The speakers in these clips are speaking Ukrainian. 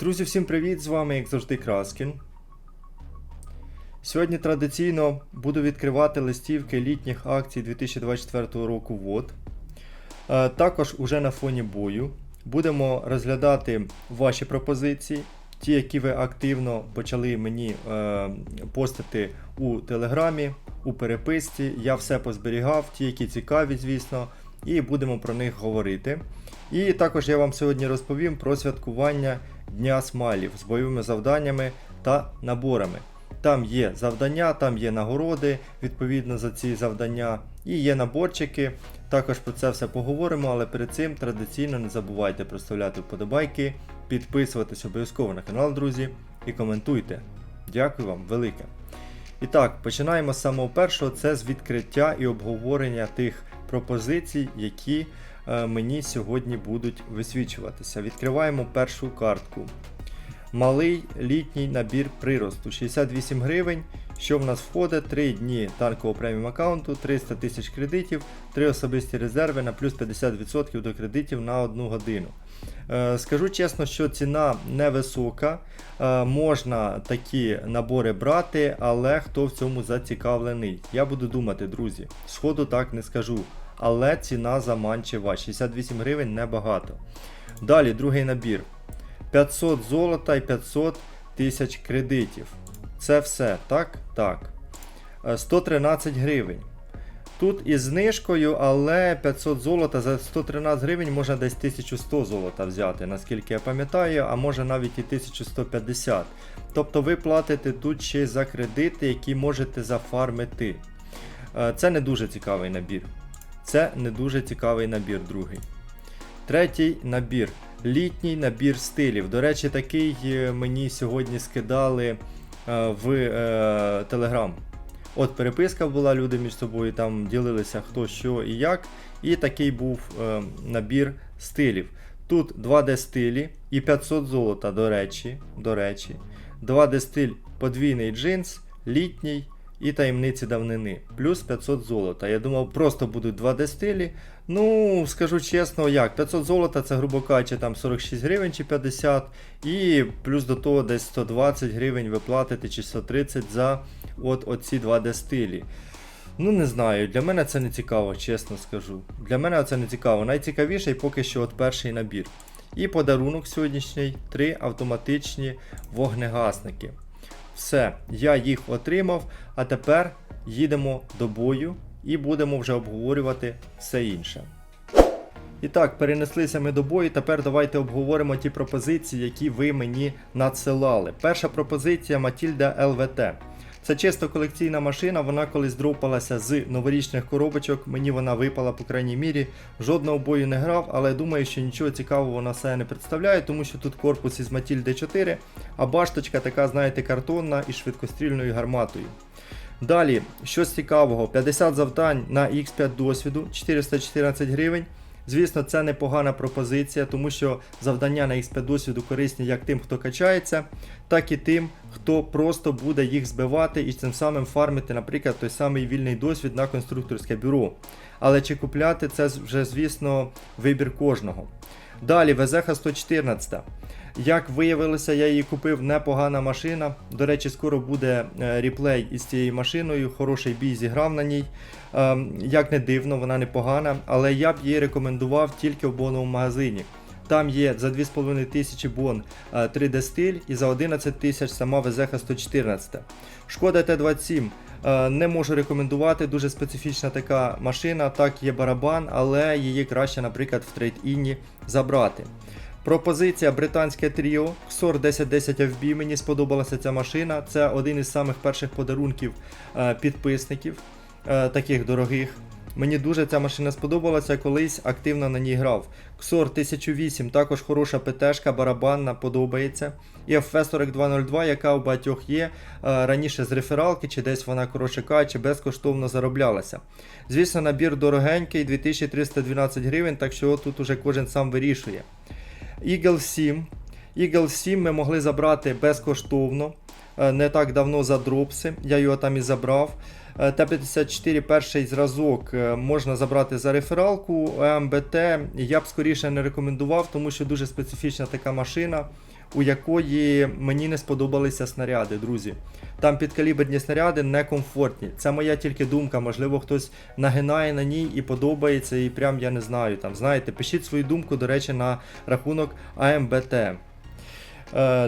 Друзі, всім привіт! З вами, як завжди, Краскін. Сьогодні традиційно буду відкривати листівки літніх акцій 2024 року ВОД. Е, Також уже на фоні бою будемо розглядати ваші пропозиції, ті, які ви активно почали мені е, постити у Телеграмі, у переписці. Я все позберігав, ті, які цікаві, звісно, і будемо про них говорити. І також я вам сьогодні розповім про святкування Дня смайлів з бойовими завданнями та наборами. Там є завдання, там є нагороди відповідно за ці завдання, і є наборчики. Також про це все поговоримо, але перед цим традиційно не забувайте проставляти вподобайки, підписуватись обов'язково на канал, друзі, і коментуйте. Дякую вам велике. І так, починаємо з самого першого, це з відкриття і обговорення тих пропозицій, які е, мені сьогодні будуть висвічуватися. Відкриваємо першу картку. Малий літній набір приросту 68 гривень. Що в нас входить? 3 дні танкового преміум аккаунту, 300 тисяч кредитів, 3 особисті резерви на плюс 50% до кредитів на 1 годину. Е, Скажу чесно, що ціна невисока. Е, Можна такі набори брати, але хто в цьому зацікавлений? Я буду думати, друзі. Сходу так не скажу. Але ціна заманчива. 68 гривень небагато. Далі другий набір. 500 золота і 500 тисяч кредитів. Це все, так? Так. Е, 113 гривень. Тут із знижкою, але 500 золота за 113 гривень можна десь 1100 золота взяти, наскільки я пам'ятаю, а може навіть і 1150. Тобто ви платите тут ще за кредити, які можете зафармити. Е, Це не дуже цікавий набір. Це не дуже цікавий набір, другий. Третій набір. Літній набір стилів. До речі, такий е, мені сьогодні скидали е, в Telegram. От переписка була, люди між собою там ділилися хто що і як. І такий був е, набір стилів. Тут 2D стилі і 500 золота, до речі. До речі. 2D стиль подвійний джинс, літній і таємниці давнини. Плюс 500 золота. Я думав, просто будуть 2D стилі. Ну, скажу чесно, як, 500 золота це, грубо кажучи, там 46 гривень чи 50, і плюс до того десь 120 гривень ви платите чи 130 за от оці 2D стилі. Ну, не знаю, для мене це не цікаво, чесно скажу. Для мене це не цікаво. Найцікавіший поки що от перший набір. І подарунок сьогоднішній три автоматичні вогнегасники. Все, я їх отримав, а тепер їдемо до бою і будемо вже обговорювати все інше. І так, перенеслися ми до бою. Тепер давайте обговоримо ті пропозиції, які ви мені надсилали. Перша пропозиція Матільда ЛВТ. Це чисто колекційна машина, вона колись дропалася з новорічних коробочок. Мені вона випала, по крайній мірі. Жодного бою не грав, але думаю, що нічого цікавого вона себе не представляє, тому що тут корпус із Матільди 4, а башточка така, знаєте, картонна і швидкострільною гарматою. Далі, щось цікавого, 50 завдань на X5 досвіду, 414 гривень. Звісно, це непогана пропозиція, тому що завдання на X5 досвіду корисні як тим, хто качається, так і тим, хто просто буде їх збивати і цим самим фармити, наприклад, той самий вільний досвід на конструкторське бюро. Але чи купляти це вже, звісно, вибір кожного. Далі, ВЗХ 114. Як виявилося, я її купив непогана машина. До речі, скоро буде е, ріплей із цією машиною. Хороший бій зіграв на ній. Ем, Як не дивно, вона непогана, але я б її рекомендував тільки в боновому магазині. Там є за 2500 бон е, 3D стиль і за 11 тисяч сама ВЗХ 114. Шкода Т27. Е, Не можу рекомендувати, дуже специфічна така машина. Так, є барабан, але її краще, наприклад, в трейд-інні забрати. Пропозиція британське тріо XOR 1010 FB. Мені сподобалася ця машина. Це один із самих перших подарунків е, підписників, е, таких дорогих. Мені дуже ця машина сподобалася, колись активно на ній грав. XOR 1008 також хороша ПТшка, барабанна, подобається. І FF 4202, яка у багатьох є, е, раніше з рефералки, чи десь вона, коротше кажучи, безкоштовно зароблялася. Звісно, набір дорогенький, 2312 гривень, так що тут уже кожен сам вирішує. Eagle 7. Eagle 7 ми могли забрати безкоштовно. е, Не так давно за дропси. Я його там і забрав. Е, Т-54 перший зразок е, можна забрати за рефералку. МБТ я б скоріше не рекомендував, тому що дуже специфічна така машина. У якої мені не сподобалися снаряди, друзі. Там підкаліберні снаряди некомфортні. Це моя тільки думка. Можливо, хтось нагинає на ній і подобається, і прям я не знаю. Там знаєте, пишіть свою думку, до речі, на рахунок АМБТ. Е,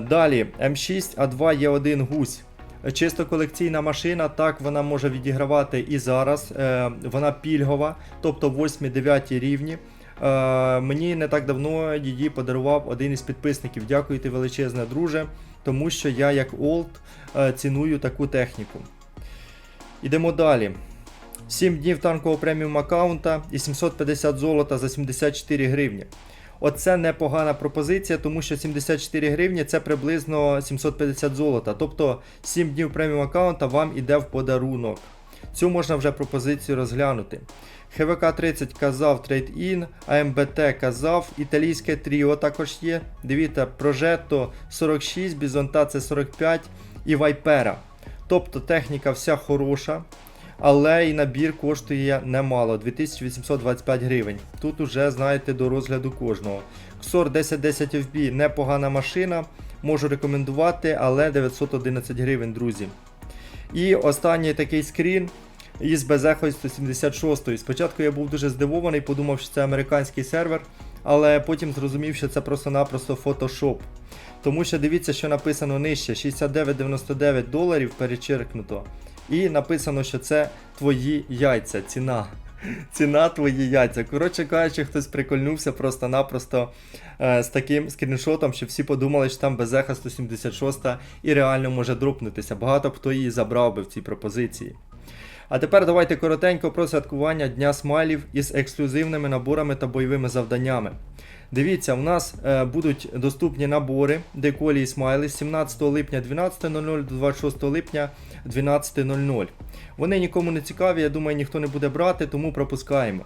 далі, М6А2 є один гусь. Чисто колекційна машина, так вона може відігравати і зараз. Е, вона пільгова, тобто 8-9 рівні. Е, мені не так давно її подарував один із підписників. Дякую ти величезне, друже, тому що я як олд е, ціную таку техніку. Ідемо далі. 7 днів танкового преміум аккаунта і 750 золота за 74 гривні. Оце непогана пропозиція, тому що 74 гривні це приблизно 750 золота. Тобто 7 днів преміум аккаунта вам іде в подарунок. Цю можна вже пропозицію розглянути. ХВК 30 казав трейд-ін, АМБТ казав, італійське тріо також є. Дивіться, Progetto 46, Бізонта 45 і Вайпера. Тобто техніка вся хороша, але і набір коштує немало 2825 гривень. Тут уже знаєте до розгляду кожного. XOR 1010 FB непогана машина, можу рекомендувати, але 911 гривень, друзі. І останній такий скрін із Безехою 176. Спочатку я був дуже здивований, подумав, що це американський сервер, але потім зрозумів, що це просто-напросто Photoshop. Тому що дивіться, що написано нижче: 69,99 доларів перечеркнуто. І написано, що це твої яйця, ціна. Ціна твої яйця. Коротше кажучи, хтось прикольнувся просто-напросто е, з таким скріншотом, що всі подумали, що там Безеха 176 і реально може дропнутися. Багато хто її забрав би в цій пропозиції. А тепер давайте коротенько про святкування Дня смайлів із ексклюзивними наборами та бойовими завданнями. Дивіться, у нас е, будуть доступні набори деколі і смайли з 17 липня 12.00 до 26 липня 12.00. Вони нікому не цікаві, я думаю, ніхто не буде брати, тому пропускаємо.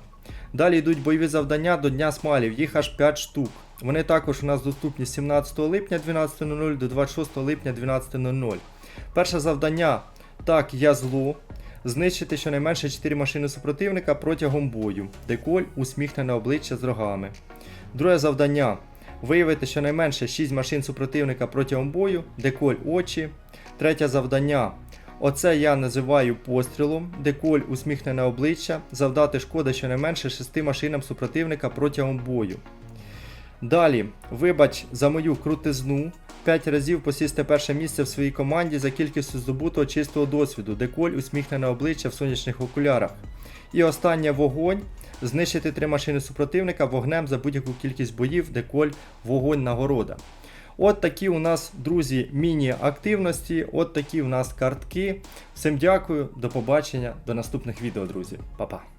Далі йдуть бойові завдання до Дня смайлів, їх аж 5 штук. Вони також у нас доступні з 17 липня 12.00 до 26 липня 12.00. Перше завдання так, я зло. Знищити щонайменше 4 машини супротивника протягом бою. Деколь усміхнене обличчя з рогами. Друге завдання. Виявити щонайменше 6 машин супротивника протягом бою, деколь очі. Третє завдання. Оце я називаю пострілом, деколь усміхнене обличчя, завдати шкоди щонайменше 6 машинам супротивника протягом бою. Далі, вибач за мою крутизну. 5 разів посісти перше місце в своїй команді за кількістю здобутого чистого досвіду, деколь усміхнене обличчя в сонячних окулярах. І останнє вогонь. Знищити три машини супротивника вогнем за будь-яку кількість боїв, деколь вогонь нагорода. От такі у нас, друзі, міні-активності, от такі у нас картки. Всім дякую, до побачення, до наступних відео, друзі. Па-па.